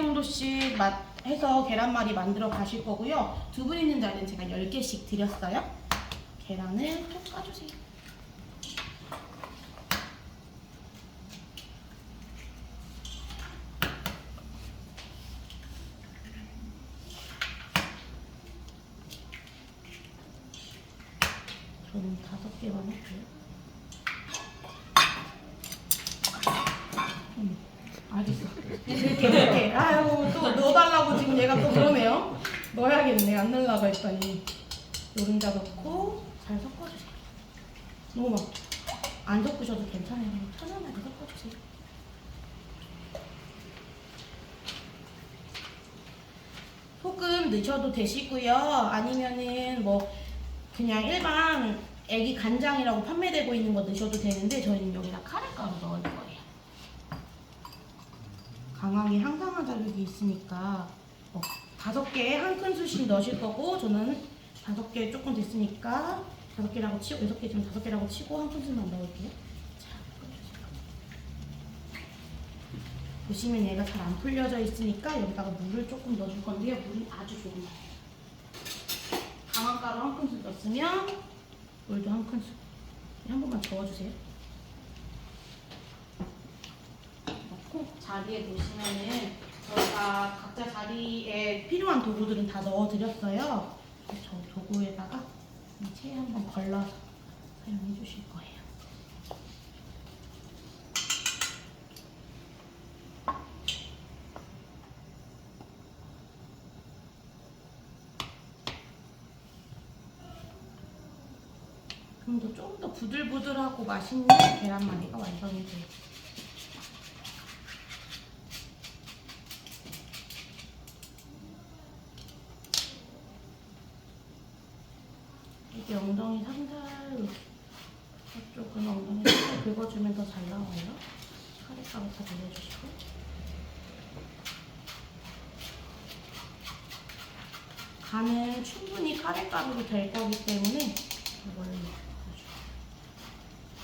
정도씩 맛 해서 계란말이 만들어 가실 거고요. 두 분 있는 자리는 제가 10개씩 드렸어요. 계란을 톡 까주세요. 저는 다섯 개만 할게요. 음, 알겠어. 이렇게 이렇게. 아유 또 넣어달라고 지금 얘가 또 그러네요. 넣어야겠네. 안 넣으려고 했더니 노른자 넣고 잘 섞어주세요. 너무 막 안 섞으셔도 괜찮아요. 편안하게 섞어주세요. 소금 넣으셔도 되시고요. 아니면은 뭐 그냥 일반 애기 간장이라고 판매되고 있는 거 넣으셔도 되는데 저희는 여기다 카레가루 넣을 거예요. 강황이 항산화 자력이 있으니까 어, 다섯 개에 한 큰술씩 넣으실 거고 저는 다섯 개 조금 됐으니까 다섯 개라고 치고 여섯 개 지금 다섯 개라고 치고 한 큰술만 넣을게요. 자, 보시면 얘가 잘 안 풀려져 있으니까 여기다가 물을 조금 넣어줄 건데요. 물이 아주 조금 강황가루 한 큰술 넣었으면 물도 한 큰술 한 번만 저어주세요. 넣고 자리에 보시면은 각자 자리에 필요한 도구들은 다 넣어드렸어요. 저 도구에다가 이채 한번 걸러서 사용해 주실 거예요. 그럼 더 조금 더 부들부들하고 맛있는 계란말이가 완성이 돼요. 이게 엉덩이 상살 저쪽은 엉덩이 살살 긁어주면 더 잘 나와요. 카레가루 다 돌려주시고. 간은 충분히 카레가루로 될 거기 때문에 넣어주세요.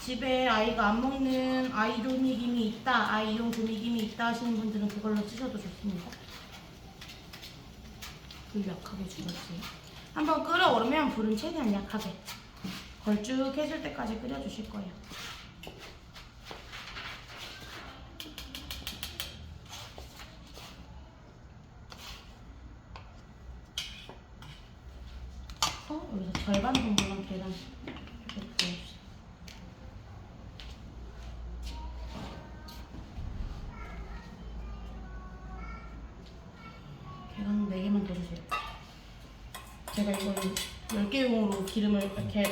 집에 아이가 안 먹는 아이로미김이 있다, 아이용 조미김이 있다 하시는 분들은 그걸로 쓰셔도 좋습니다. 불 약하게 줄여주세요. 한번 끓어오르면 불은 최대한 약하게 걸쭉해질 때까지 끓여주실 거예요. 어, 여기서 절반 정도만 계란 이렇게 넣어주세요. 계란 4개만 더 주세요. 제가 이걸 10개용으로 기름을 이렇게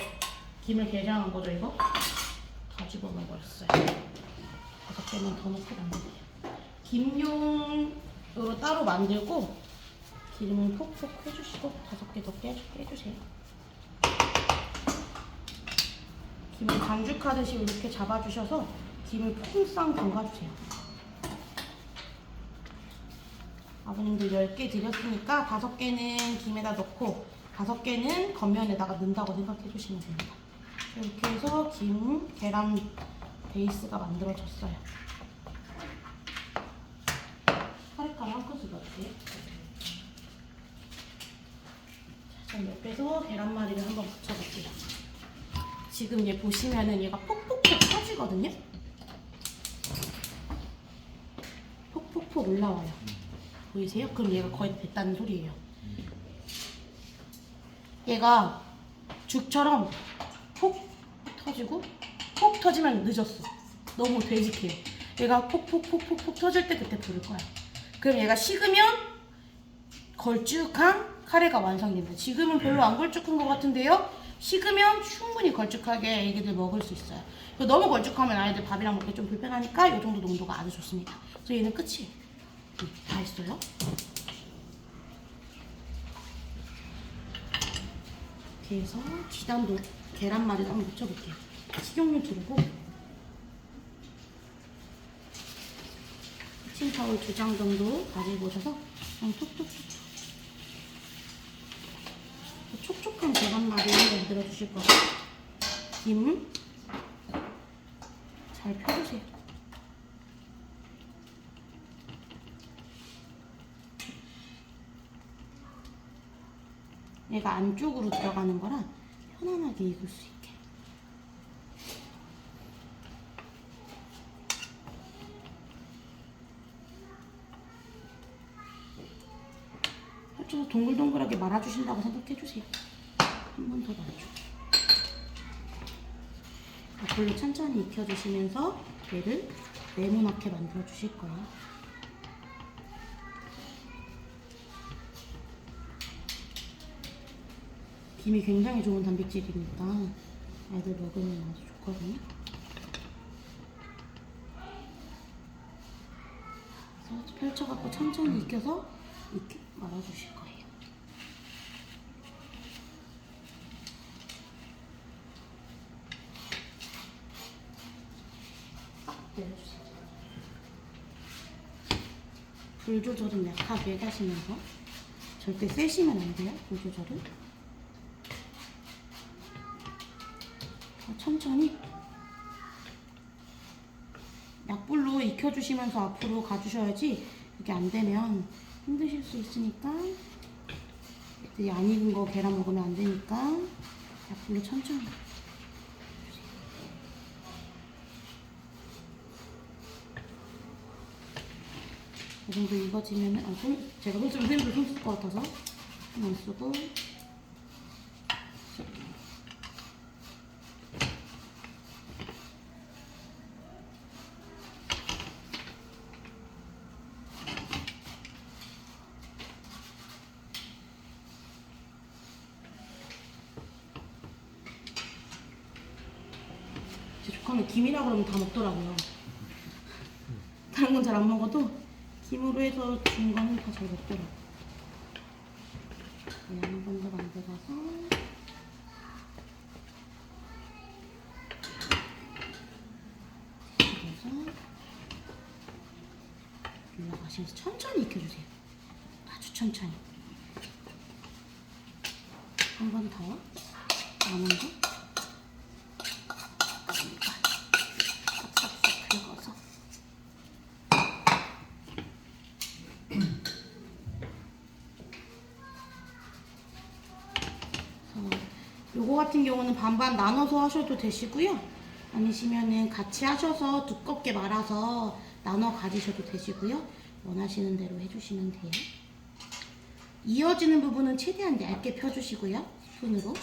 김을 게장한 거죠 이거? 다 집어넣어버렸어요. 다섯 개만 더 넣고 만들게요. 김용으로 따로 만들고 기름을 톡톡 해주시고 다섯 개더 빼주세요. 김을 반죽하듯이 이렇게 잡아주셔서 김을 퐁쌍 담가주세요. 아버님들 10개 드렸으니까 5개는 김에다 넣고 5개는 겉면에다가 넣는다고 생각해 주시면 됩니다. 이렇게 해서 김, 계란 베이스가 만들어졌어요. 카레가루 한 큰술 넣을게요. 자, 전 옆에서 계란말이를 한번 붙여볼게요. 지금 얘 보시면은 얘가 폭폭폭 터지거든요? 폭폭폭 올라와요. 보이세요? 그럼 얘가 거의 됐다는 소리예요. 얘가 죽처럼 폭 터지고 폭 터지면 늦었어. 너무 되직해요. 얘가 폭폭폭폭폭 터질 때 그때 부를 거야. 그럼 얘가 식으면 걸쭉한 카레가 완성이 됩니다. 지금은 별로 안 걸쭉한 것 같은데요. 식으면 충분히 걸쭉하게 애기들 먹을 수 있어요. 너무 걸쭉하면 아이들 밥이랑 먹기 좀 불편하니까 이 정도 농도가 아주 좋습니다. 그래서 얘는 끝이에요. 음, 다 했어요. 이렇게 해서 지단도 계란말이를 한번 묻혀볼게요. 식용유 두르고 키친타올 두 장 정도 가지고 오셔서 그냥 톡톡톡 촉촉한 계란말이 만들어 주실 거고 김잘 펴주세요. 얘가 안쪽으로 들어가는 거라 편안하게 익을 수 있게. 살짝 동글동글하게 말아주신다고 생각해주세요. 한 번 더 말아줘. 앞으로 천천히 익혀주시면서 얘를 네모나게 만들어주실 거예요. 김이 굉장히 좋은 단백질이니까 애들 먹으면 아주 좋거든요. 그래서 펼쳐갖고 천천히 익혀서 이렇게 말아주실 거예요. 딱 내려주세요. 불 조절은 약하게 하시면서 절대 세시면 안 돼요. 불 조절은. 천천히. 약불로 익혀주시면서 앞으로 가주셔야지 이게 안 되면 힘드실 수 있으니까. 애들이 안 익은 거 계란 먹으면 안 되니까 약불로 천천히. 이 정도 익어지면은 아, 손, 제가 손 쓰면 쌤도 손쓸 것 같아서. 손 안 쓰고 제 조카는 그러면 다 먹더라고요. 다른 건 잘 안 먹어도 김으로 해서 준 거는 다 잘 먹더라고요. 한 번 더 만들어서 올라가시면서 천천히 익혀주세요. 아주 천천히. 한 번 더. 남은 거. 싹싹싹 긁어서 그래서 요거 같은 경우는 반반 나눠서 하셔도 되시고요. 아니시면은 같이 하셔서 두껍게 말아서 나눠 가지셔도 되시고요. 원하시는 대로 해주시면 돼요. 이어지는 부분은 최대한 얇게 펴주시고요. 스푼으로.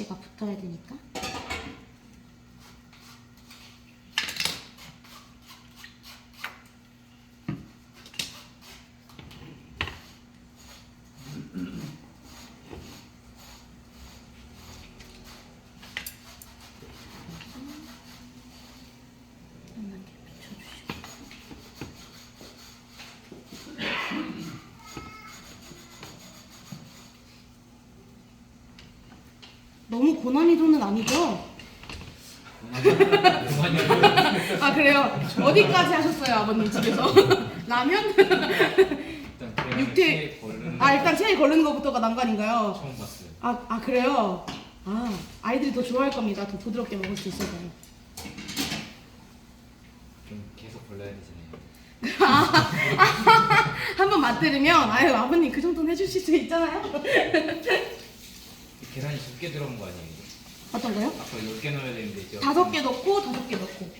얘가 붙어야 되니까 편하게 붙여주시고 너무 고난이도는 아니죠? 아 그래요? 어디까지 하셨어요 아버님 집에서? 라면? 일단 계란 육퇴- 체에 걸르는 아 일단 체에 걸르는 것부터가 난관인가요? 처음 봤어요. 아, 아 그래요? 아 아이들이 더 좋아할 겁니다 더 부드럽게 먹을 수 있어서 좀 계속 걸러야 되잖아요. 한번 맛들으면 아유 아버님 그 정도는 해주실 수 있잖아요 계란이 두개 들어간 거 아니에요? 어떤 거요? 아까 10개 넣어야 되는데 이제 다섯 개 넣고 다섯 개 넣고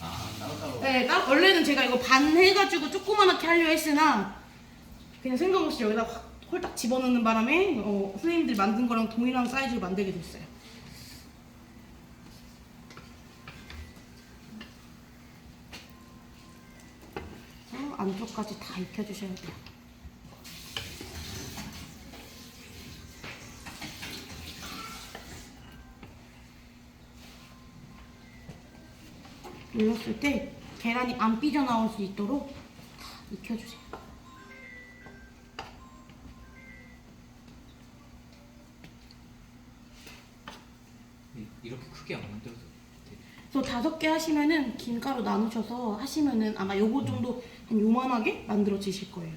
아 따로따로 네, 딱 원래는 제가 이거 반 해가지고 조그맣게 하려 했으나 그냥 생각 없이 여기다 확 홀딱 집어넣는 바람에 어, 선생님들 만든 거랑 동일한 사이즈로 만들게 됐어요. 그래서 안쪽까지 다 익혀주셔야 돼요. 눌렀을 때 계란이 안 삐져나올 수 있도록 다 익혀주세요. 이- 이렇게 크게 안 만들어도 돼. 그래서 다섯 개 하시면은 김가루 나누셔서 하시면은 아마 요거 정도 한 요만하게 만들어지실 거예요.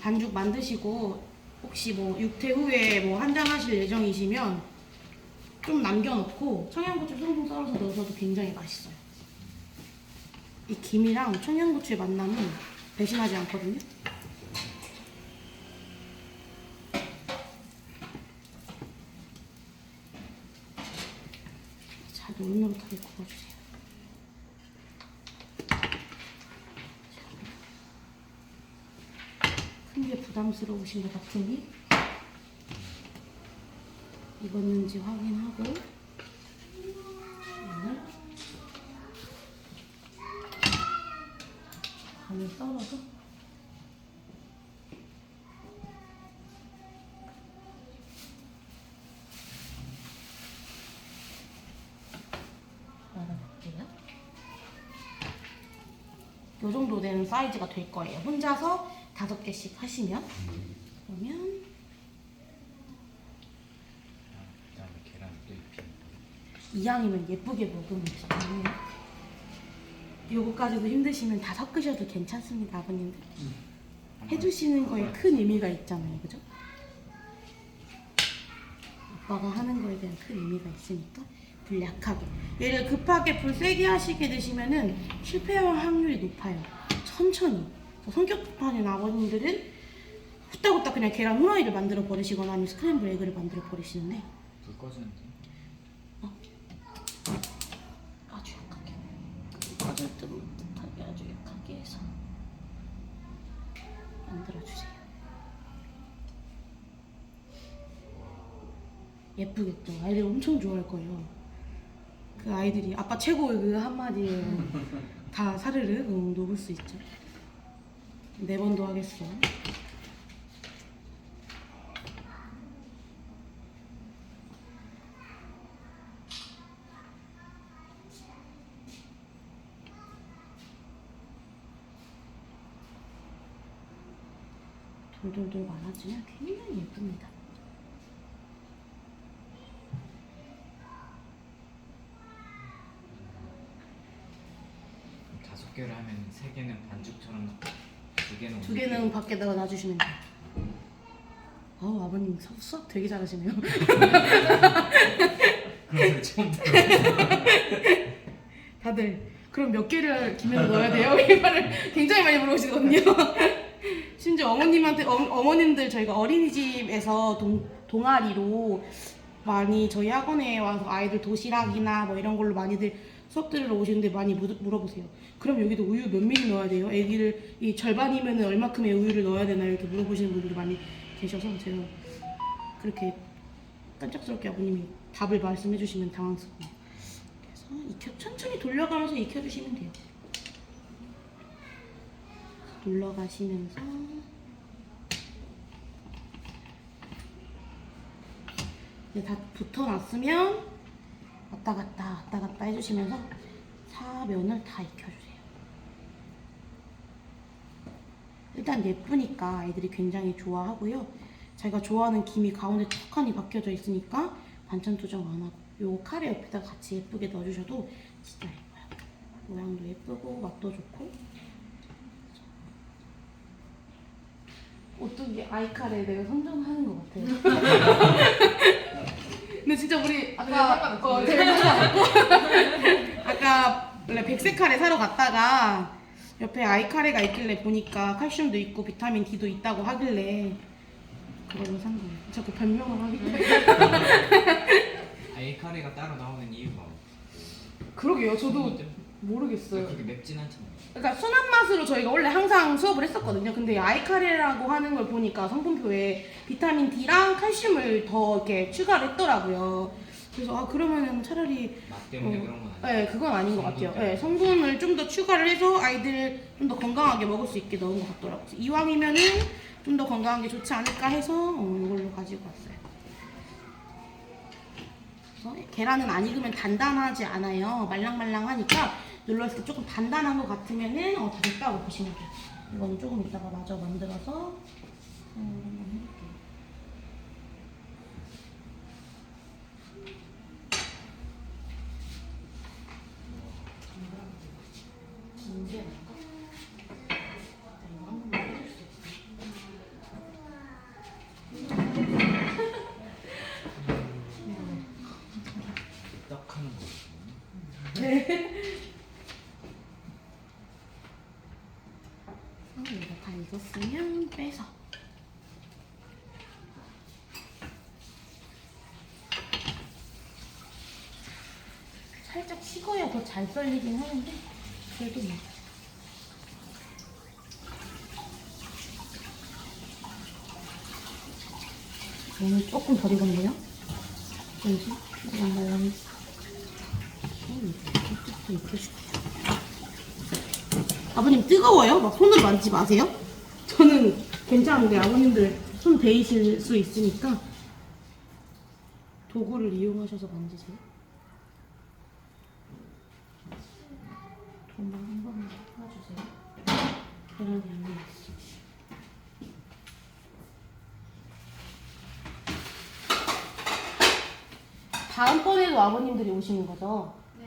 반죽 만드시고 혹시 뭐 육퇴 후에 뭐 한잔 하실 예정이시면 좀 남겨놓고 청양고추 송송 썰어서 넣어서도 굉장히 맛있어요. 이 김이랑 청양고추의 만남은 배신하지 않거든요. 잘 노릇노릇하게 구워주세요. 큰 게 부담스러우신 것 같으니 익었는지 확인하고 간을 썰어서. 요 정도 되는 사이즈가 될 거예요. 혼자서 다섯 개씩 하시면 그다음에 계란 또 입히는 이왕이면 예쁘게 먹으면 좋네요. 요거까지도 힘드시면 다 섞으셔도 괜찮습니다, 아버님들. 해주시는 거에 큰 의미가 있잖아요, 그죠? 아빠가 하는 거에 대한 큰 의미가 있으니까 불 약하게. 얘를 급하게 불 세게 하시게 되시면은 실패할 확률이 높아요. 천천히. 성격 급하신 아버님들은 후딱후딱 그냥 계란 후라이를 만들어 버리시거나 아니면 스크램블 에그를 만들어 버리시는데 불 꺼주는데 아주 약하게 빠질 듯 듯하게 아주 약하게 해서 만들어 주세요. 예쁘겠죠? 아이들 엄청 좋아할 거예요. 그 아이들이 아빠 최고의 그 한마디에 다 사르르 응, 녹을 수 있죠. 네 번 더 하겠어 돌돌돌 말아주면 굉장히 예쁩니다 다섯 개를 하면 세 개는 반죽처럼 두 개는 두 개는 밖에다가 놔주시면 돼요. 아우 아버님 수- 수학 되게 잘하시네요. 그런 소리 처음 들어 다들 그럼 몇 개를 김에다 넣어야 돼요? 이 말을 굉장히 많이 물어보시거든요. 심지어 어머님한테 어, 어머님들 저희가 어린이집에서 동, 동아리로 많이 저희 학원에 와서 아이들 도시락이나 뭐 이런 걸로 많이들 수업 들으러 오시는데 많이 물, 물어보세요. 그럼 여기도 우유 몇 미리 넣어야 돼요? 아기를 이 절반이면 얼마큼의 우유를 넣어야 되나 이렇게 물어보시는 분들이 많이 계셔서 제가 그렇게 깜짝스럽게 아버님이 답을 말씀해 주시면 당황스러워요. 그래서 익혀, 천천히 돌려가면서 익혀주시면 돼요. 돌려가시면서 이제 다 붙어놨으면 왔다 갔다 왔다 갔다 해주시면서 사면을 다 익혀주세요. 일단 예쁘니까 아이들이 굉장히 좋아하고요. 자기가 좋아하는 김이 가운데 툭하니 박혀져 있으니까 반찬 투정 안 하고 요 카레 옆에다 같이 예쁘게 넣어주셔도 진짜 예뻐요. 모양도 예쁘고 맛도 좋고 어떤 게 아이카레 내가 선정하는 것 같아요. 근데 진짜 우리 아까 어, 제가 상관없고 아까 원래 백색 카레 사러 갔다가 옆에 아이 카레가 있길래 보니까 칼슘도 있고 비타민 D도 있다고 하길래 그걸로 산 거예요. 자꾸 변명을 하기 때문에. 아이 카레가 따로 나오는 이유가 그러게요. 왜 모르겠어요. 그렇게 맵진 않잖아요 그러니까 순한 맛으로 저희가 원래 항상 수업을 했었거든요. 근데 아이카레라고 하는 걸 보니까 성분표에 비타민 D랑 칼슘을 더 이렇게 추가를 했더라고요. 그래서 아 그러면은 차라리 맛 때문에 어, 그런 건 아니고 네, 그건 아닌 것 같아요. 성분 네, 성분을 좀 더 추가를 해서 아이들 좀 더 건강하게 먹을 수 있게 넣은 것 같더라고요. 그래서 이왕이면은 좀 더 건강한 게 좋지 않을까 해서 어, 이걸로 가지고 왔어요. 계란은 안 익으면 단단하지 않아요. 말랑말랑하니까 눌렀을 때 조금 단단한 것 같으면은 어, 다 됐다고 보시면 돼요. 이거는 조금 이따가 마저 만들어서 음, 한번 해볼게요. 이게 네. 이거 다 익었으면 빼서. 살짝 식어야 더 잘 썰리긴 하는데 그래도 뭐. 오늘 조금 덜 익었네요. 왠지 이거 말랑 입혀주고. 아버님 뜨거워요? 막 손으로 만지지 마세요. 저는 괜찮은데 아버님들 손 베이실 수 있으니까 도구를 이용하셔서 만지세요. 도마 한 번만 놔주세요. 계란이 안 익었어. 다음번에도 아버님들이 오시는 거죠?